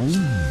모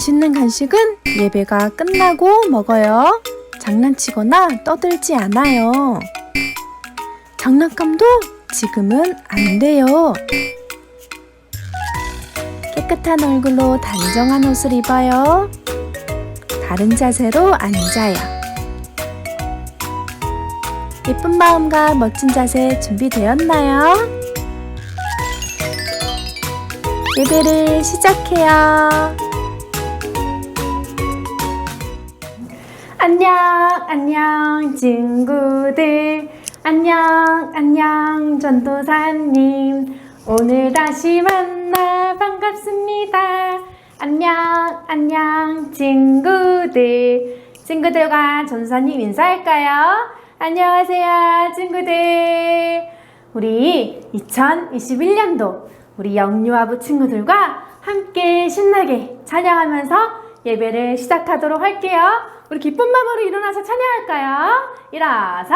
맛있는 간식은 예배가 끝나고 먹어요. 장난치거나 떠들지 않아요. 장난감도 지금은 안 돼요. 깨끗한 얼굴로 단정한 옷을 입어요. 바른 자세로 앉아요. 예쁜 마음과 멋진 자세 준비되었나요? 예배를 시작해요. 안녕, 안녕, 친구들. 안녕, 안녕, 전도사님. 오늘 다시 만나 반갑습니다. 안녕, 안녕, 친구들. 친구들과 전도사님 인사할까요? 안녕하세요, 친구들. 우리 2021년도 우리 영유아부 친구들과 함께 신나게 찬양하면서 예배를 시작하도록 할게요. 우리 기쁜 마음으로 일어나서 찬양할까요? 일어서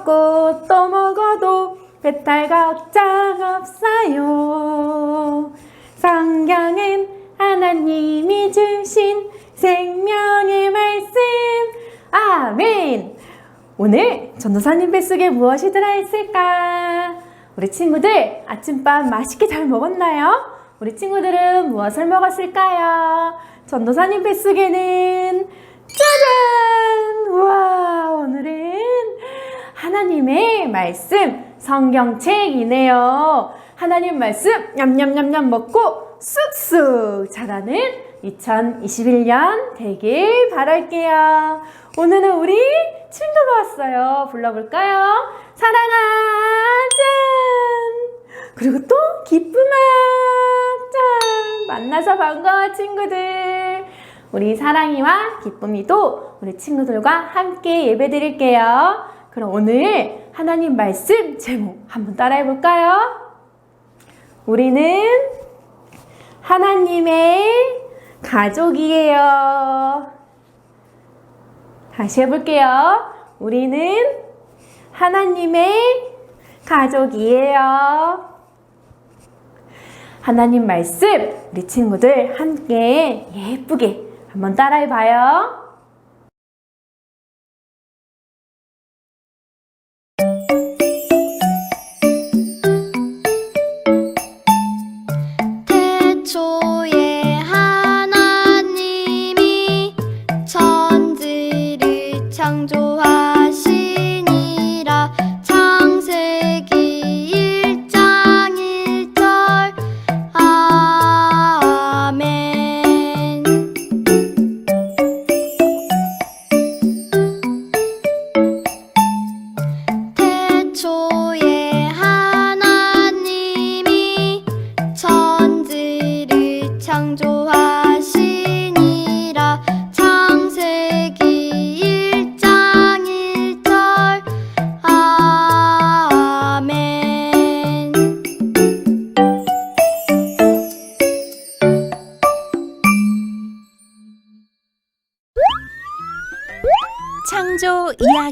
먹고 또 먹어도 배탈 걱정 없어요. 성경은 하나님이 주신 생명의 말씀. 아멘. 오늘 전도사님 뱃속에 무엇이 들어있을까? 우리 친구들 아침밥 맛있게 잘 먹었나요? 우리 친구들은 무엇을 먹었을까요? 전도사님 뱃속에는 짜잔! 우와, 오늘은 하나님의 말씀 성경책이네요. 하나님 말씀 냠냠냠냠 먹고 쑥쑥 자라는 2021년 되길 바랄게요. 오늘은 우리 친구가 왔어요. 불러볼까요? 사랑아, 짠! 그리고 또 기쁨아, 짠! 만나서 반가워, 친구들. 우리 사랑이와 기쁨이도 우리 친구들과 함께 예배 드릴게요. 그럼 오늘 하나님 말씀 제목 한번 따라해 볼까요? 우리는 하나님의 가족이에요. 다시 해볼게요. 우리는 하나님의 가족이에요. 하나님 말씀 우리 친구들 함께 예쁘게 한번 따라해 봐요.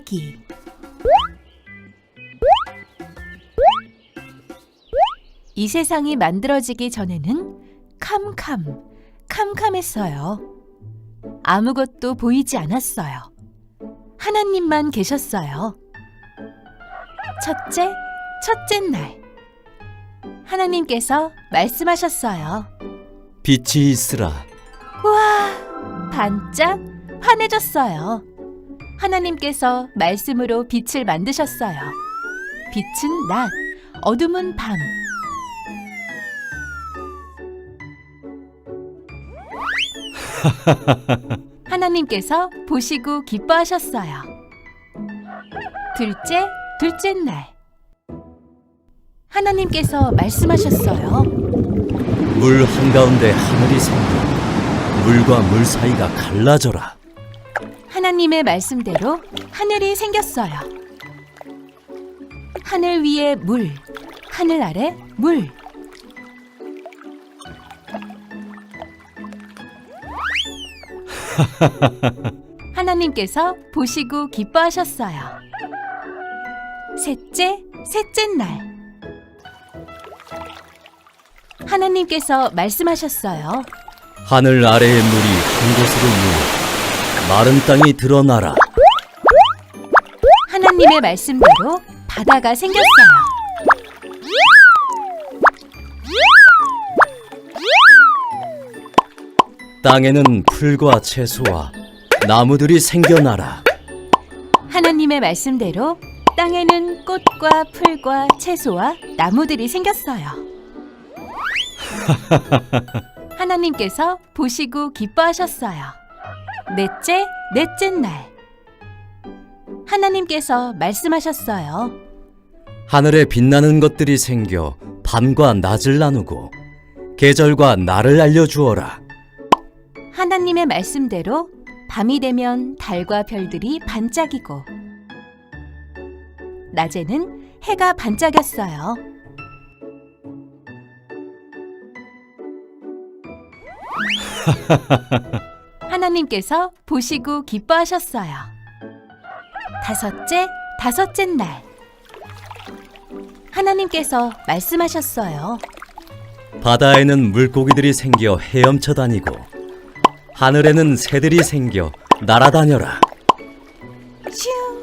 이야기 이 세상이 만들어지기 전에는 캄캄, 캄캄했어요. 아무것도 보이지 않았어요. 하나님만 계셨어요. 첫째, 첫째 날. 하나님께서 말씀하셨어요. 빛이 있으라. 우와, 반짝 환해졌어요. 하나님께서 말씀으로 빛을 만드셨어요. 빛은 낮, 어둠은 밤. 하나님께서 보시고 기뻐하셨어요. 둘째, 둘째 날. 하나님께서 말씀하셨어요. 물 한가운데 하늘이 생겨 물과 물 사이가 갈라져라. 하나님의 말씀대로 하늘이 생겼어요. 하늘 위에 물, 하늘 아래 물. 하나님께서 보시고 기뻐하셨어요. 셋째, 셋째 날. 하나님께서 말씀하셨어요. 하늘 아래의 물이 한 곳으로 모여 마른 땅이 드러나라. 하나님의 말씀대로 바다가 생겼어요. 땅에는 풀과 채소와 나무들이 생겨나라. 하나님의 말씀대로 땅에는 꽃과 풀과 채소와 나무들이 생겼어요. 하나님께서 보시고 기뻐하셨어요. 넷째, 넷째 날. 하나님께서 말씀하셨어요. 하늘에 빛나는 것들이 생겨 밤과 낮을 나누고 계절과 날을 알려주어라. 하나님의 말씀대로 밤이 되면 달과 별들이 반짝이고 낮에는 해가 반짝였어요. 하나님께서 보시고 기뻐하셨어요. 다섯째, 다섯째 날 하나님께서 말씀하셨어요. 바다에는 물고기들이 생겨 헤엄쳐 다니고 하늘에는 새들이 생겨 날아다녀라.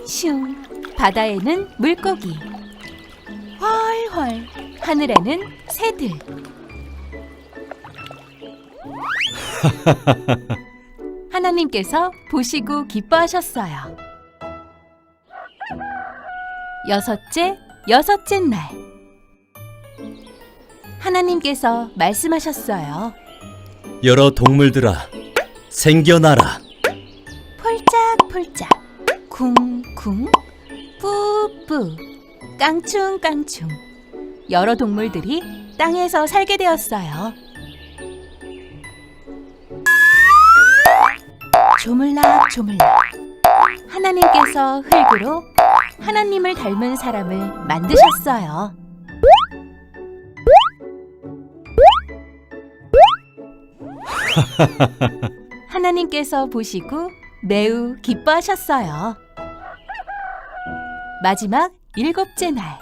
슝슝 바다에는 물고기 훨훨 하늘에는 새들 하나님께서 보시고 기뻐하셨어요. 여섯째 여섯째 날 하나님께서 말씀하셨어요. 여러 동물들아 생겨나라. 폴짝폴짝 쿵쿵 뿌뿌 깡충깡충 여러 동물들이 땅에서 살게 되었어요. 조물락 조물락 하나님께서 흙으로 하나님을 닮은 사람을 만드셨어요. 하나님께서 보시고 매우 기뻐하셨어요. 마지막 일곱째 날.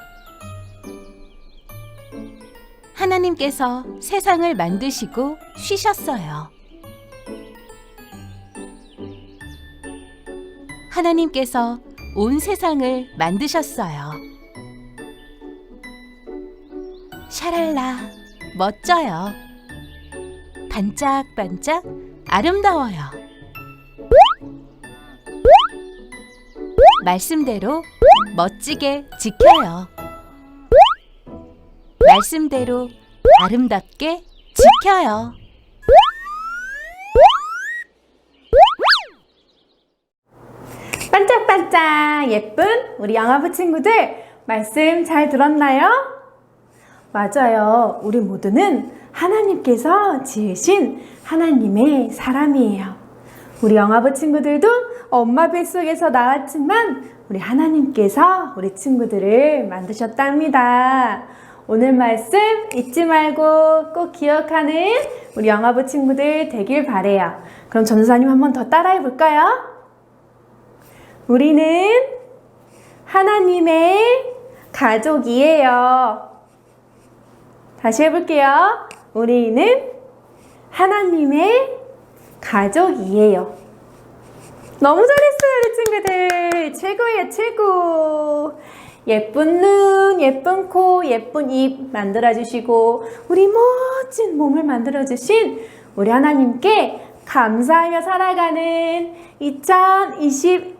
하나님께서 세상을 만드시고 쉬셨어요. 하나님께서 온 세상을 만드셨어요. 샤랄라, 멋져요. 반짝반짝 아름다워요. 말씀대로 멋지게 지켜요. 말씀대로 아름답게 지켜요. 반짝반짝 예쁜 우리 영화부 친구들 말씀 잘 들었나요? 맞아요. 우리 모두는 하나님께서 지으신 하나님의 사람이에요. 우리 영화부 친구들도 엄마 뱃속에서 나왔지만 우리 하나님께서 우리 친구들을 만드셨답니다. 오늘 말씀 잊지 말고 꼭 기억하는 우리 영화부 친구들 되길 바래요. 그럼 전도사님 한번 더 따라해 볼까요? 우리는 하나님의 가족이에요. 다시 해볼게요. 우리는 하나님의 가족이에요. 너무 잘했어요, 우리 친구들. 최고예요, 최고. 예쁜 눈, 예쁜 코, 예쁜 입 만들어주시고, 우리 멋진 몸을 만들어주신 우리 하나님께 감사하며 살아가는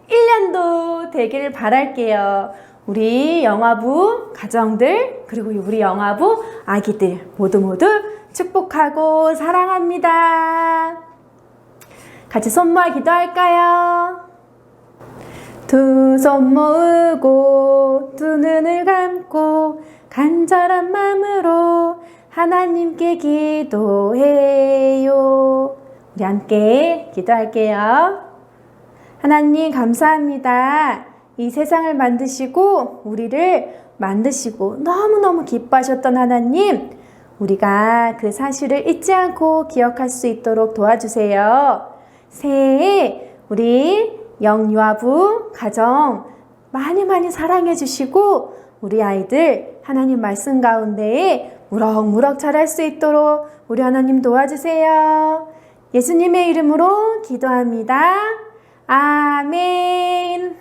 2021년도 되기를 바랄게요. 우리 영화부 가정들, 그리고 우리 영화부 아기들 모두 모두 축복하고 사랑합니다. 같이 손 모아 기도할까요? 두 손 모으고 두 눈을 감고 간절한 마음으로 하나님께 기도해요. 우리 함께 기도할게요. 하나님 감사합니다. 이 세상을 만드시고 우리를 만드시고 너무너무 기뻐하셨던 하나님, 우리가 그 사실을 잊지 않고 기억할 수 있도록 도와주세요. 새해 우리 영유아부 가정 많이 많이 사랑해 주시고 우리 아이들 하나님 말씀 가운데에 무럭무럭 자랄 수 있도록 우리 하나님 도와주세요. 예수님의 이름으로 기도합니다. 아멘.